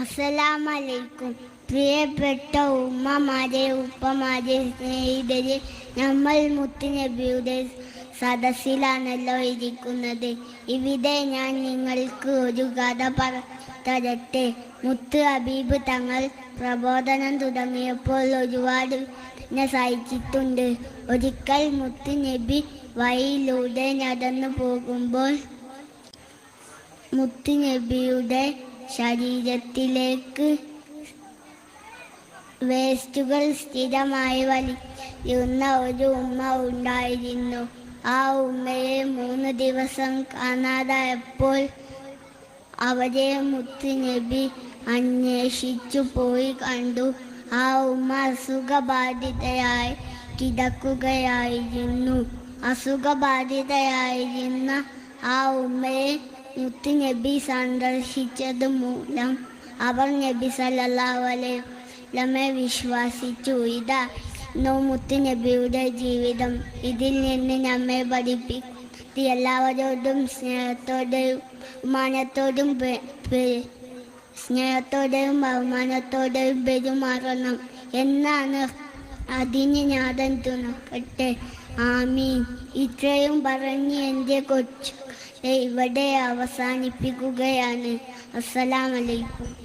അസ്സലാമലൈക്കും. പ്രിയപ്പെട്ട ഉമ്മമാരെ ഉപ്പമാരെ സ്നേഹിതരെ നമ്മൾ മുത്തുനബിയുടെ സദസ്സിലാണല്ലോ ഇരിക്കുന്നത്. ഇവിടെ ഞാൻ നിങ്ങൾക്ക് ഒരു കഥ പറ തരട്ടെ. മുത്ത് അബീബ് തങ്ങൾ പ്രബോധനം തുടങ്ങിയപ്പോൾ ഒരുപാട് എന്നെ സഹിച്ചിട്ടുണ്ട്. ഒരിക്കൽ മുത്ത് നബി വഴിയിലൂടെ നടന്നു പോകുമ്പോൾ മുത്തുനബിയുടെ ശരീരത്തിലേക്ക് വേസ്റ്റുകൾ സ്ഥിരമായി വലിയുന്ന ഒരു ഉമ്മ ഉണ്ടായിരുന്നു. ആ ഉമ്മയെ മൂന്ന് ദിവസം കാണാതായപ്പോൾ അവരെ മുത്തുനബി അന്വേഷിച്ചു പോയി കണ്ടു. ആ ഉമ്മ അസുഖബാധിതയായി കിടക്കുകയായിരുന്നു. അസുഖബാധിതയായിരുന്ന ആ ഉമ്മയെ മുത്തു നബി സന്ദർശിച്ചത് മൂലം അവർ നബി സല്ലല്ലാഹു അലൈഹി വിശ്വസിച്ചു. ഇതാ മുത്തു നബിയുടെ ജീവിതം. ഇതിൽ നിന്ന് നമ്മെ പഠിപ്പിക്കും എല്ലാവരോടും സ്നേഹത്തോടെയും ബഹുമാനത്തോടും സ്നേഹത്തോടെയും ബഹുമാനത്തോടെയും പെരുമാറണം എന്നാണ് അതിന് ഞാൻ തുണക്കട്ടെ. ആമീൻ. ഇത്രയും പറഞ്ഞ് എന്റെ കൊച്ചു ഇവിടെ അവസാനിപ്പിക്കുകയാണ്. അസ്സലാമലൈക്കും.